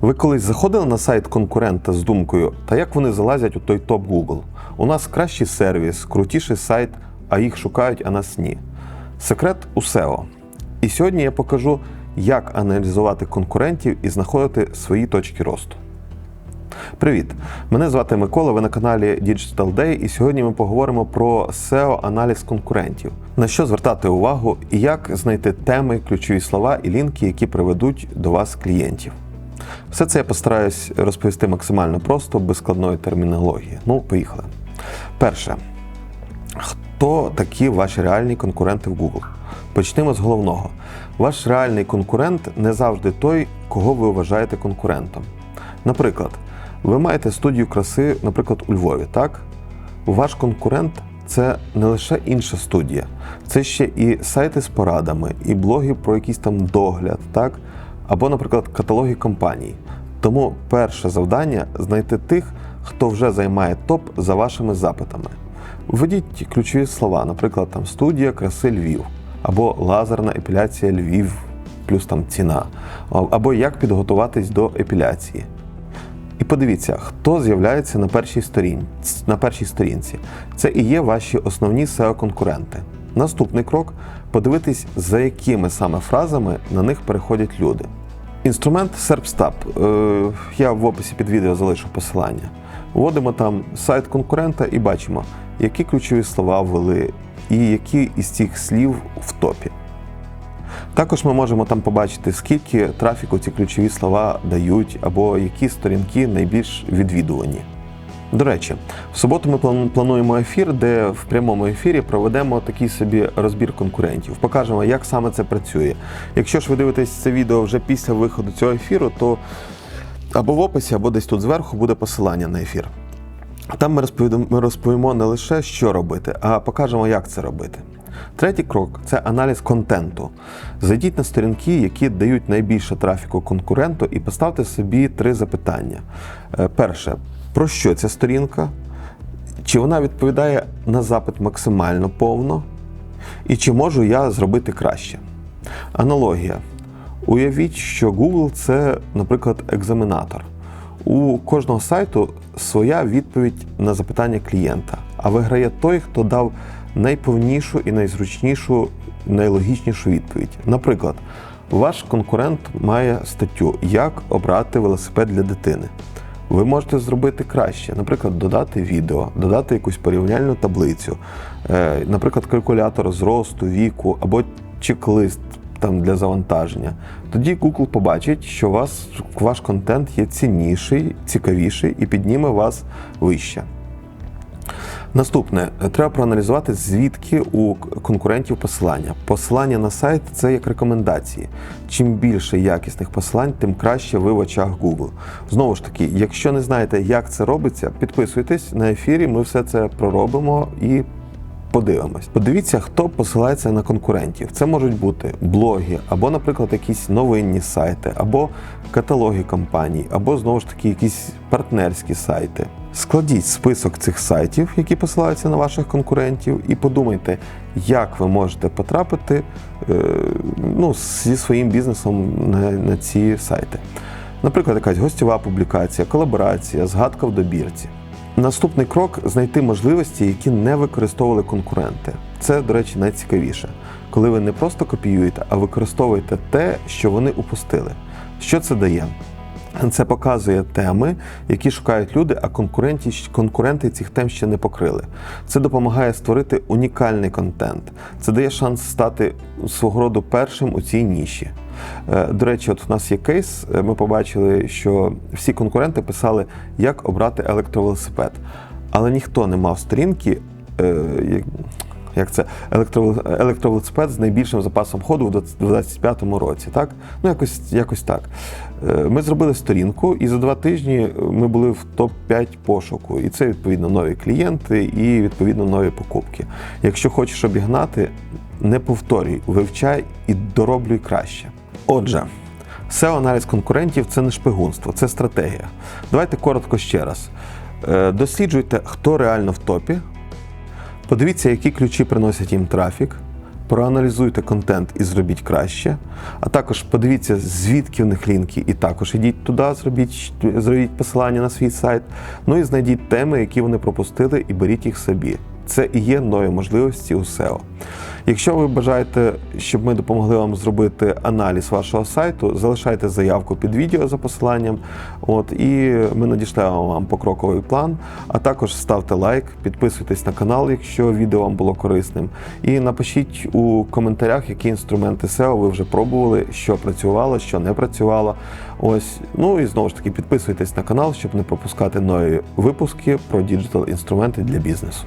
Ви колись заходили на сайт конкурента з думкою, та як вони залазять у той топ Google? У нас кращий сервіс, крутіший сайт, а їх шукають, а нас ні. Секрет у SEO. І сьогодні я покажу, як аналізувати конкурентів і знаходити свої точки росту. Привіт! Мене звати Микола, ви на каналі Digital Day, і сьогодні ми поговоримо про SEO-аналіз конкурентів, на що звертати увагу і як знайти теми, ключові слова і лінки, які приведуть до вас клієнтів. Все це я постараюсь розповісти максимально просто, без складної термінології. Ну, поїхали. Перше. Хто такі ваші реальні конкуренти в Google? Почнемо з головного. Ваш реальний конкурент не завжди той, кого ви вважаєте конкурентом. Наприклад, ви маєте студію краси, наприклад, у Львові, так? Ваш конкурент це не лише інша студія, це ще і сайти з порадами, і блоги про якийсь там догляд, так? Або, наприклад, каталоги компаній. Тому перше завдання знайти тих, хто вже займає топ за вашими запитами. Введіть ключові слова, наприклад, там студія краси Львів, або лазерна епіляція Львів, плюс там ціна, або як підготуватись до епіляції. І подивіться, хто з'являється на першій сторін, на першій сторінці. Це і є ваші основні SEO-конкуренти. Наступний крок подивитись, за якими саме фразами на них переходять люди. Інструмент SERPstab. Е, Я в описі під відео залишу посилання. Вводимо там сайт конкурента і бачимо, які ключові слова ввели і які із цих слів в топі. Також ми можемо там побачити, скільки трафіку ці ключові слова дають, або які сторінки найбільш відвідувані. До речі, в суботу ми плануємо ефір, де в прямому ефірі проведемо такий собі розбір конкурентів. Покажемо, як саме це працює. Якщо ж ви дивитесь це відео вже після виходу цього ефіру, то або в описі, або десь тут зверху буде посилання на ефір. Там ми розповімо, розповімо не лише, що робити, а покажемо, як це робити. Третій крок це аналіз контенту. Зайдіть на сторінки, які дають найбільше трафіку конкуренту, і поставте собі три запитання. Е, Перше, про що ця сторінка? Чи вона відповідає на запит максимально повно? І чи можу я зробити краще? Аналогія. Уявіть, що Google це, наприклад, екзаменатор. У кожного сайту своя відповідь на запитання клієнта, а виграє той, хто дав найповнішу і найзручнішу, найлогічнішу відповідь. Наприклад, ваш конкурент має статтю Як обрати велосипед для дитини. Ви можете зробити краще, наприклад, додати відео, додати якусь порівняльну таблицю, е, наприклад, калькулятор зросту, віку або чек-лист там для завантаження. Тоді Google побачить, що вас ваш контент є цінніший, цікавіший і підніме вас вище. Наступне, треба проаналізувати, звідки у конкурентів посилання. Посилання на сайт це як рекомендації. Чим більше якісних посилань, тим краще ви в очах Google. Знову ж таки, якщо не знаєте, як це робиться, підписуйтесь на ефірі. Ми все це проробимо і подивимось. Подивіться, хто посилається на конкурентів. Це можуть бути блоги, або, наприклад, якісь новинні сайти, або каталоги компаній, або знову ж таки якісь партнерські сайти. Складіть список цих сайтів, які посилаються на ваших конкурентів, і подумайте, як ви можете потрапити е, ну, зі своїм бізнесом на, на ці сайти. Наприклад, якась гостьова публікація, колаборація, згадка в добірці. Наступний крок знайти можливості, які не використовували конкуренти. Це, до речі, найцікавіше, коли ви не просто копіюєте, а використовуєте те, що вони упустили. Що це дає? Це показує теми, які шукають люди, а конкуренти, конкуренти цих тем ще не покрили. Це допомагає створити унікальний контент. Це дає шанс стати свого роду першим у цій ніші. Е, До речі, от у нас є кейс. е, Ми побачили, що всі конкуренти писали, як обрати електровелосипед, але ніхто не мав сторінки. Е, як- це електровел- електровелосипед з найбільшим запасом ходу в 2025 році, так? Ну, якось, якось так. Е, Ми зробили сторінку, і за два тижні ми були в топ-5 пошуку. І це відповідно нові клієнти і відповідно нові покупки. Якщо хочеш обігнати, не повторюй, вивчай і дороблюй краще. Отже, SEO-аналіз конкурентів це не шпигунство, це стратегія. Давайте коротко ще раз. Е, Досліджуйте, хто реально в топі. Подивіться, які ключі приносять їм трафік. проаналізуйте контент і зробіть краще. А також подивіться, звідки в них лінки, і також ідіть туди, зробіть, зробіть посилання на свій сайт. Ну і знайдіть теми, які вони пропустили, і беріть їх собі. Це і є нові можливості у SEO. Якщо ви бажаєте, щоб ми допомогли вам зробити аналіз вашого сайту, залишайте заявку під відео за посиланням. От і ми надішлемо вам покроковий план. А також ставте лайк, підписуйтесь на канал, якщо відео вам було корисним. І напишіть у коментарях, які інструменти SEO ви вже пробували, що працювало, що не працювало. Ось ну і знову ж таки підписуйтесь на канал, щоб не пропускати нові випуски про діджитал інструменти для бізнесу.